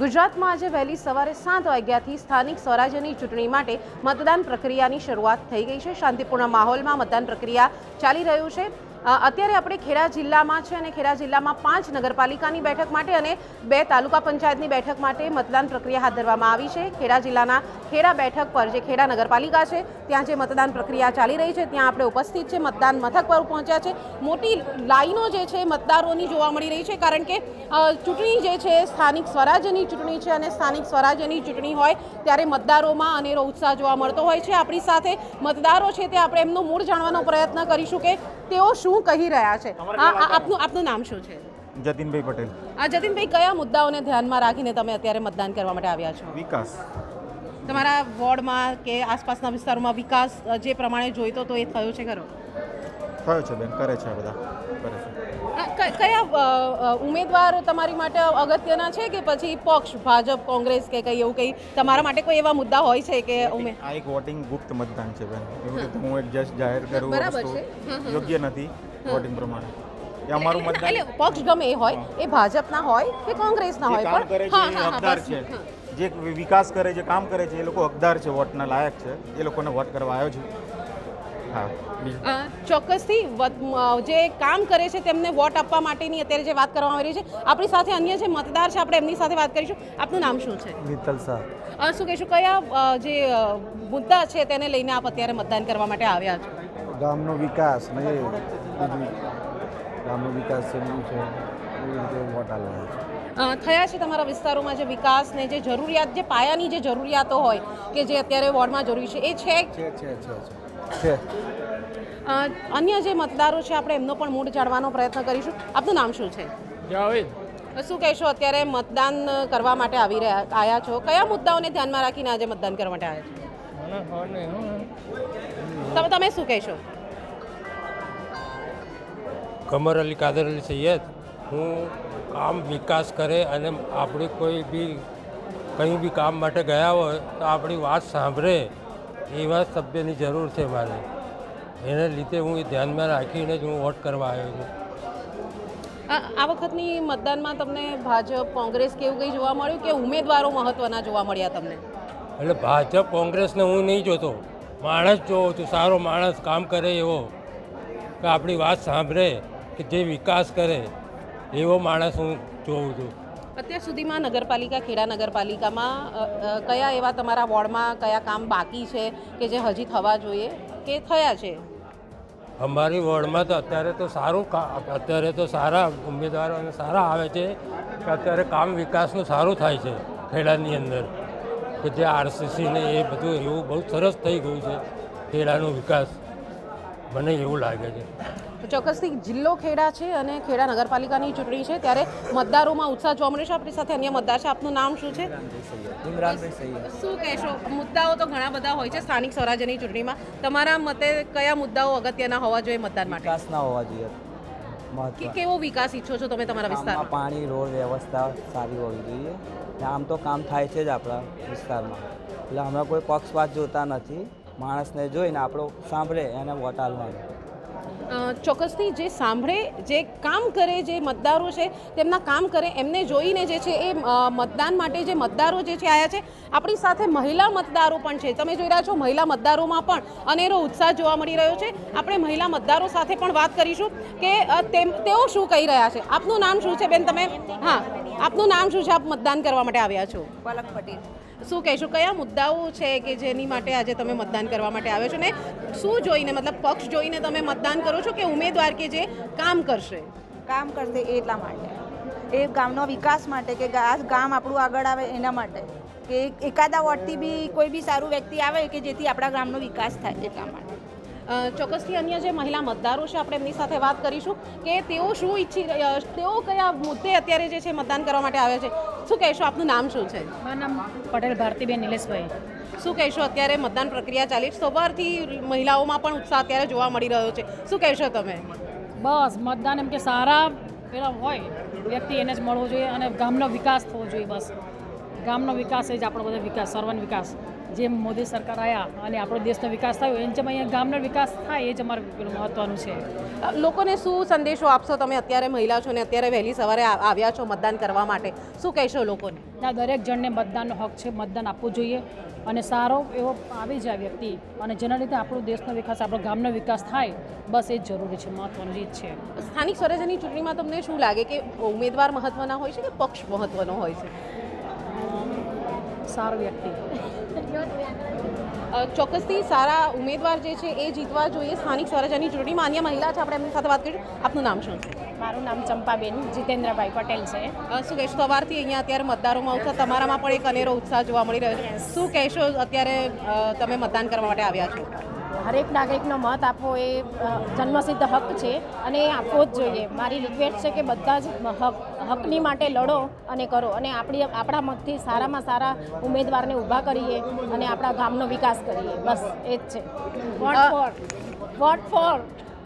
ગુજરાતમાં આજે વહેલી સવારે સાત વાગ્યાથી સ્થાનિક સ્વરાજ્યની ચૂંટણી માટે મતદાન પ્રક્રિયાની શરૂઆત થઈ ગઈ છે. શાંતિપૂર્ણ માહોલમાં મતદાન પ્રક્રિયા ચાલી રહ્યું છે. અત્યારે આપણે ખેડા જિલ્લામાં છે અને ખેડા જિલ્લામાં પાંચ નગરપાલિકાની બેઠક માટે અને બે તાલુકા પંચાયતની બેઠક માટે મતદાન પ્રક્રિયા હાથ ધરવામાં આવી છે. ખેડા જિલ્લાના ખેડા બેઠક પર જે ખેડા નગરપાલિકા છે, ત્યાં જે મતદાન પ્રક્રિયા ચાલી રહી છે, ત્યાં આપણે ઉપસ્થિત છે, મતદાન મથક પર પહોંચ્યા છે. મોટી લાઈનો જે છે, મતદારોની જોવા મળી રહી છે, કારણ કે ચૂંટણી જે છે, સ્થાનિક સ્વરાજ્યની ચૂંટણી છે અને સ્થાનિક સ્વરાજ્યની ચૂંટણી હોય, ત્યારે મતદારોમાં અનેરો ઉત્સાહ જોવા મળતો હોય છે. આપણી સાથે મતદારો છે, તે આપણે એમનું મૂળ જાણવાનો પ્રયત્ન કરીશું કે તેઓ શું કહી રહ્યા છે? આપનું આપનું નામ શું છે? જતીનભાઈ પટેલ. આ જતીનભાઈ કયા મુદ્દાઓને ધ્યાનમાં રાખીને તમે અત્યારે મતદાન કરવા માટે આવ્યા છો? વિકાસ. તમારા વોર્ડમાં કે આસપાસના વિસ્તારોમાં વિકાસ જે પ્રમાણે જોઈતો તો એ થયો છે ખરો? થયો છે બેન કરે છે બધા. કરે છે. કયા ઉમેદવાર તમારી માટે અગત્યના છે કે પછી પક્ષ ભાજપ કોંગ્રેસ કે કંઈ એવું કંઈ તમારા માટે કોઈ એવા મુદ્દા હોય છે કે ઉમે આ એક વોટિંગ ગુપ્ત મતદાન છે બેન. એવું રીતે હું એક જસ્ટ જાહેર કરું બરાબર છે. યોગ્ય નથી વોટિંગ પ્રમાણે. અમારું એટલે મતદાન પક્ષ ગમે એ હોય એ ભાજપના હોય કે કોંગ્રેસના હોય પણ હા હકદાર છે. જે વિકાસ કરે છે કામ કરે છે એ લોકો હકદાર છે વોટના લાયક છે. એ લોકોને વોટ કરવા આવ્યો છું. હા ચોક્કસથી જે કામ કરે છે તેમને વોટ આપવા માટેની અત્યારે જે વાત કરવામાં આવી રહી છે આપણી સાથે અન્ય જે મતદાર છે આપણે એમની સાથે વાત કરીશું. આપનું નામ શું છે? મિત્તલ શાહ. શું કહીશું કયા જે મુદ્દા છે તેને લઈને આપ અત્યારે મતદાન કરવા માટે આવ્યા છો? ગામનો વિકાસ ને ગામનો વિકાસ છે વોટ આલવાનો છે. થયા છે તમારા વિસ્તારોમાં જે વિકાસ ને જે જરૂરિયાત જે પાયાની જે જરૂરિયાતો હોય કે જે અત્યારે વોર્ડમાં જરૂરી છે એ છે છે છે છે. છે. અન્ય જે મતદારો છે આપણે એમનો પણ મૂડ જાણવાનો પ્રયત્ન કરીશું. આપનું નામ શું છે? જાવેદ શું કહેશો? અત્યારે મતદાન કરવા માટે આવી રહ્યા આવ્યા છો. કયા મુદ્દાઓને ધ્યાનમાં રાખીને આજે મતદાન કરવા માટે આવ્યા છો? તમે તમે શું કહેશો? કમર અલી કાદર અલી સૈયદ હું આમ વિકાસ કરે અને આપણે કોઈ બી કંઈ બી કામ માટે ગયા હોય તો આપણી વાત સાંભળે. એવા સભ્યની જરૂર છે મારે. એને લીધે હું એ ધ્યાનમાં રાખીને જ હું વોટ કરવા આવ્યો છું. આ વખતની મતદાનમાં તમને ભાજપ કોંગ્રેસ કે એવું કંઈ જોવા મળ્યું કે ઉમેદવારો મહત્વના જોવા મળ્યા તમને? એટલે ભાજપ કોંગ્રેસને હું નહીં જોતો. માણસ જોઉં છું સારો માણસ કામ કરે એવો. કે આપણી વાત સાંભળે કે જે વિકાસ કરે એવો માણસ હું જોઉં છું. અત્યાર સુધીમાં નગરપાલિકા, ખેડા નગરપાલિકામાં કયા એવા તમારા વોર્ડમાં કયા કામ બાકી છે કે જે હજી થવા જોઈએ કે થયા છે? અમારી વોર્ડમાં તો અત્યારે તો સારું અત્યારે તો સારા ઉમેદવારો અને સારા આવે છે કે અત્યારે કામ વિકાસનું સારું થાય છે ખેડાની અંદર. કે જે આરસીસી ને એ બધું એવું બહુ સરસ થઈ ગયું છે ખેડાનો વિકાસ. મને એવું લાગે છે. ચોક્કસથી જિલ્લો ખેડા છે અને ખેડા નગરપાલિકાની ચૂંટણી છે. ત્યારે મતદારોમાં ઉત્સાહ જોવા મળે છે. આપણી સાથે અન્ય મતદાર છે. આપનું નામ શું છે? શું કહેશો? મુદ્દાઓ તો ઘણા બધા હોય છે સ્થાનિક સ્વરાજ્યની ચૂંટણીમાં. તમારા મતે કયા મુદ્દાઓ અગત્યના હોવા જોઈએ મતદાન માટે? વિકાસ ના હોવા જોઈએ. કે કેવો વિકાસ ઈચ્છો છો તમે તમારા વિસ્તારમાં? પાણી રોડ વ્યવસ્થા સારી હોવી જોઈએ. આમ તો કામ થાય છે જ આપણા વિસ્તારમાં. એટલે હમણાં કોઈ પક્ષપાત જોતા નથી. માણસને જોઈને આપણો સાંભળે એને વોટ આલવાનો. અ, ચોક્કસથી જે સાંભળે, જે કામ કરે, જે મતદારો છે, તેમના કામ કરે, એમને જોઈને જે છે એ મતદાન માટે જે મતદારો જે છે આવ્યા છે, આપણી સાથે મહિલા મતદારો પણ છે. તમે જોઈ રહ્યા છો, મહિલા મતદારોમાં પણ અનેરો ઉત્સાહ જોવા મળી રહ્યો છે. આપણે મહિલા મતદારો સાથે પણ વાત કરીશું કે તેઓ શું કહી રહ્યા છે. આપનું નામ શું છે, બેન તમે? હા, આપનું નામ શું છે? આપ મતદાન કરવા માટે આવ્યા છો? પલક પટેલ. શું કહેશો? કયા મુદ્દાઓ છે કે જેની માટે આજે તમે મતદાન કરવા માટે આવ્યો છો ને? શું જોઈને, મતલબ પક્ષ જોઈને તમે મતદાન કરો છો કે ઉમેદવાર કે જે કામ કરશે? કામ કરશે એટલા માટે. એ ગામનો વિકાસ માટે કે ગામ આપણું આગળ આવે એના માટે. કે એક- એકાદા વોટથી બી કોઈ બી સારું વ્યક્તિ આવે કે જેથી આપણા ગામનો વિકાસ થાય એટલા માટે. ચોક્કસથી અન્ય જે મહિલા મતદારો છે આપણે એમની સાથે વાત કરીશું કે તેઓ શું ઈચ્છી તેઓ કયા મુદ્દે અત્યારે જે છે મતદાન કરવા માટે આવ્યા છે. શું કહેશો? આપનું નામ શું છે? મારું નામ પટેલ ભારતીબેન નિલેશભાઈ. શું કહેશો? અત્યારે મતદાન પ્રક્રિયા ચાલી સવારથી મહિલાઓમાં પણ ઉત્સાહ અત્યારે જોવા મળી રહ્યો છે. શું કહેશો તમે? બસ મતદાન એમ કે સારા પેલા હોય વ્યક્તિ એને જ મળવો જોઈએ અને ગામનો વિકાસ થવો જોઈએ બસ. ગામનો વિકાસ એ જ આપણો બધો વિકાસ સર્વન વિકાસ. જેમ મોદી સરકાર આવ્યા અને આપણો દેશનો વિકાસ થયો એમ જેમ અહીંયા ગામનો વિકાસ થાય એ જ અમારું પેલું મહત્ત્વનું છે. લોકોને શું સંદેશો આપશો તમે? અત્યારે મહિલા છો ને અત્યારે વહેલી સવારે આવ્યા છો મતદાન કરવા માટે. શું કહેશો લોકોને? ના દરેક જણને મતદાનનો હક છે મતદાન આપવું જોઈએ અને સારો એવો આવી જાય વ્યક્તિ અને જેના લીધે આપણો દેશનો વિકાસ આપણો ગામનો વિકાસ થાય બસ એ જ જરૂરી છે મહત્વનું એ જ છે. સ્થાનિક સ્વરાજ્યની ચૂંટણીમાં તમને શું લાગે કે ઉમેદવાર મહત્વના હોય છે કે પક્ષ મહત્વનો હોય છે? સારો વ્યક્તિ. ચોક્કસથી સારા ઉમેદવાર જે છે એ જીતવા જોઈએ. સ્થાનિક સ્વરાજ્યની ચૂંટણીમાં અન્ય મહિલા છે. આપણે એમની સાથે વાત કરીશું આપનું નામ શું? છે મારું નામ ચંપાબેન જીતેન્દ્રભાઈ પટેલ છે. શું કહેશો? સવારથી અહીંયા અત્યારે મતદારોમાં ઉત્સાહ તમારામાં પણ એક અનેરો ઉત્સાહ જોવા મળી રહ્યો છે. શું કહેશો અત્યારે તમે મતદાન કરવા માટે આવ્યા છો? હરેક નાગરિકનો મત આપવો એ જન્મસિદ્ધ હક છે અને એ આપવો જ જોઈએ. મારી રિક્વેસ્ટ છે કે બધા જ હક હકની માટે લડો અને કરો અને આપણી આપણા મતથી સારામાં સારા ઉમેદવારને ઊભા કરીએ અને આપણા ગામનો વિકાસ કરીએ. બસ એ જ છે. Vote for? Vote for.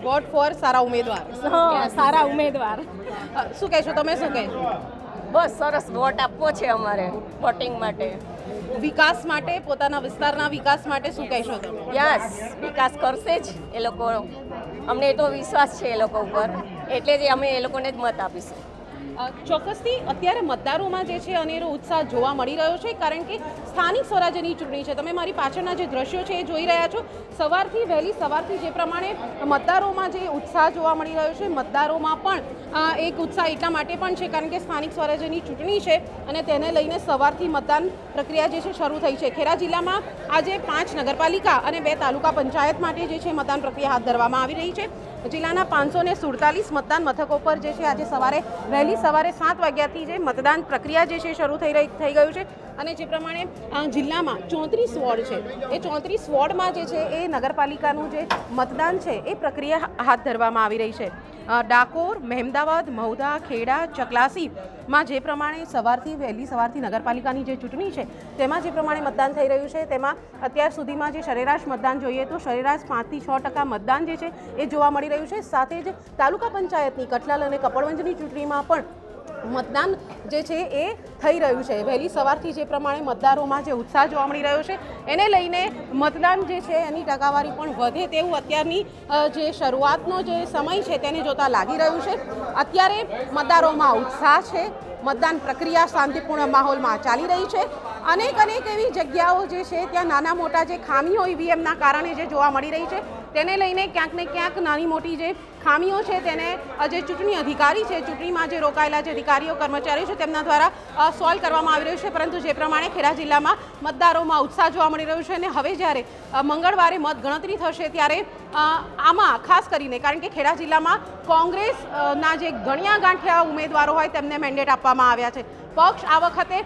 Vote for સારા ઉમેદવાર. સારા ઉમેદવાર. શું કહેશો તમે? શું કહેશો? બસ સરસ વોટ આપવો છે અમારે વોટિંગ માટે. વિકાસ માટે, પોતાના વિસ્તારના વિકાસ માટે શું કહેશો તમે? યસ, વિકાસ કરશે જ એ લોકો. અમને તો વિશ્વાસ છે એ લોકો ઉપર. એટલે જ અમે એ લોકોને જ મત આપીશું. ચોક્કસથી અત્યારે મતદારોમાં જે છે અનેરો ઉત્સાહ જોવા મળી રહ્યો છે, કારણ કે સ્થાનિક સ્વરાજ્યની ચૂંટણી છે. તમે મારી પાછળના જે દ્રશ્યો છે એ જોઈ રહ્યા છો. સવારથી વહેલી સવારથી જે પ્રમાણે મતદારોમાં જે ઉત્સાહ જોવા મળી રહ્યો છે, મતદારોમાં પણ એક ઉત્સાહ એટલા માટે પણ છે, કારણ કે સ્થાનિક સ્વરાજ્યની ચૂંટણી છે અને તેને લઈને સવારથી મતદાન પ્રક્રિયા જે છે શરૂ થઈ છે. ખેડા જિલ્લામાં આજે પાંચ નગરપાલિકા અને બે તાલુકા પંચાયત માટે જે છે મતદાન પ્રક્રિયા હાથ ધરવામાં આવી રહી છે. જિલ્લાના પાંચસો ને સુડતાલીસ મતદાન મથકો પર જે છે આજે સવારે વહેલી સવારે સાત વાગ્યાથી જે મતદાન પ્રક્રિયા જે છે શરૂ થઈ રહી થઈ ગયું છે. અને જે પ્રમાણે જિલ્લામાં ચોત્રીસ વોર્ડ છે. એ ચોત્રીસ વોર્ડમાં જે છે એ નગરપાલિકાનું જે મતદાન છે એ પ્રક્રિયા હાથ ધરવામાં આવી રહી છે. ડાકોર, મહેમદાવાદ, મહુધા, ખેડા ચકલાસીમાં જે પ્રમાણે સવારથી વહેલી સવારથી નગરપાલિકાની જે ચૂંટણી છે, તેમાં જે પ્રમાણે મતદાન થઈ રહ્યું છે, તેમાં અત્યાર સુધીમાં જે સરેરાશ મતદાન જોઈએ તો સરેરાશ પાંચથી છ ટકા મતદાન જે છે એ જોવા મળી રહ્યું છે. સાથે જ તાલુકા પંચાયતની કઠલાલ અને કપડવંજની ચૂંટણીમાં પણ મતદાન જે છે એ થઈ રહ્યું છે. વહેલી સવારથી જે પ્રમાણે મતદારોમાં જે ઉત્સાહ જોવા મળી રહ્યો છે, એને લઈને મતદાન જે છે એની ટકાવારી પણ વધે તેવું અત્યારની જે શરૂઆતનો જે સમય છે તેને જોતા લાગી રહ્યું છે. અત્યારે મતદારોમાં ઉત્સાહ છે, મતદાન પ્રક્રિયા શાંતિપૂર્ણ માહોલમાં ચાલી રહી છે. અનેક અનેક એવી જગ્યાઓ જે છે, ત્યાં નાના મોટા જે ખામીઓ ઈવીએમના કારણે જે જોવા મળી રહી છે. તેને લઈને ક્યાંક ને ક્યાંક નાની મોટી જે ખામીઓ છે તેને જે ચૂંટણી અધિકારી છે, ચૂંટણીમાં જે રોકાયેલા જે અધિકારીઓ, કર્મચારીઓ છે તેમના દ્વારા સોલ્વ કરવામાં આવી રહ્યું છે. પરંતુ જે પ્રમાણે ખેડા જિલ્લામાં મતદારોમાં ઉત્સાહ જોવા મળી રહ્યો છે અને હવે જ્યારે મંગળવારે મત ગણતરી થશે ત્યારે આમાં ખાસ કરીને, કારણ કે ખેડા જિલ્લામાં કોંગ્રેસના જે ગણ્યા ગાંઠ્યા ઉમેદવારો હોય તેમને મેન્ડેટ આપવામાં આવ્યા છે. પક્ષ આ વખતે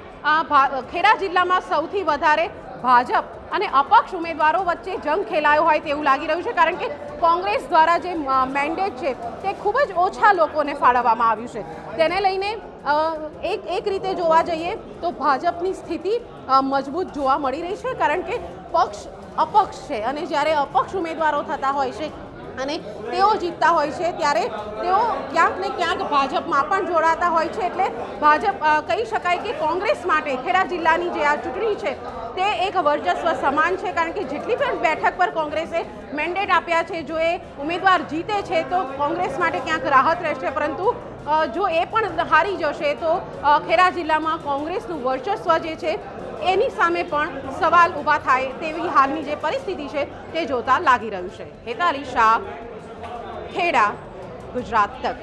ખેડા જિલ્લામાં સૌથી વધારે ભાજપ અને અપક્ષ ઉમેદવારો વચ્ચે જંગ ખેલાયો હોય તેવું લાગી રહ્યું છે, કારણ કે કોંગ્રેસ દ્વારા જે મેન્ડેટ છે તે ખૂબ જ ઓછા લોકોને ફાળવવામાં આવ્યું છે. તેને લઈને એક એક રીતે જોવા જઈએ તો ભાજપની સ્થિતિ મજબૂત જોવા મળી રહી છે, કારણ કે પક્ષ અપક્ષ છે અને જ્યારે અપક્ષ ઉમેદવારો થતા હોય છે અને તેઓ જીતતા હોય છે ત્યારે તેઓ ક્યાંક ને ક્યાંક ભાજપમાં પણ જોડાતા હોય છે એટલે ભાજપ કહી શકાય કે કોંગ્રેસ માટે ખેડા જિલ્લાની જે આ ચૂંટણી છે તે એક વર્ચસ્વ સમાન છે કારણ કે જેટલી પણ બેઠક પર કોંગ્રેસે મેન્ડેટ આપ્યા છે, જો એ ઉમેદવાર જીતે છે તો કોંગ્રેસ માટે ક્યાંક રાહત રહેશે. પરંતુ જો એ પણ હારી જશે તો ખેડા જિલ્લામાં કોંગ્રેસનું વર્ચસ્વ જે છે એની સામે પણ સવાલ ઊભા થાય તેવી હાલની જે પરિસ્થિતિ છે તે જોતા લાગી રહ્યું છે. હેતાલી શાહ, ખેડા, ગુજરાત તક.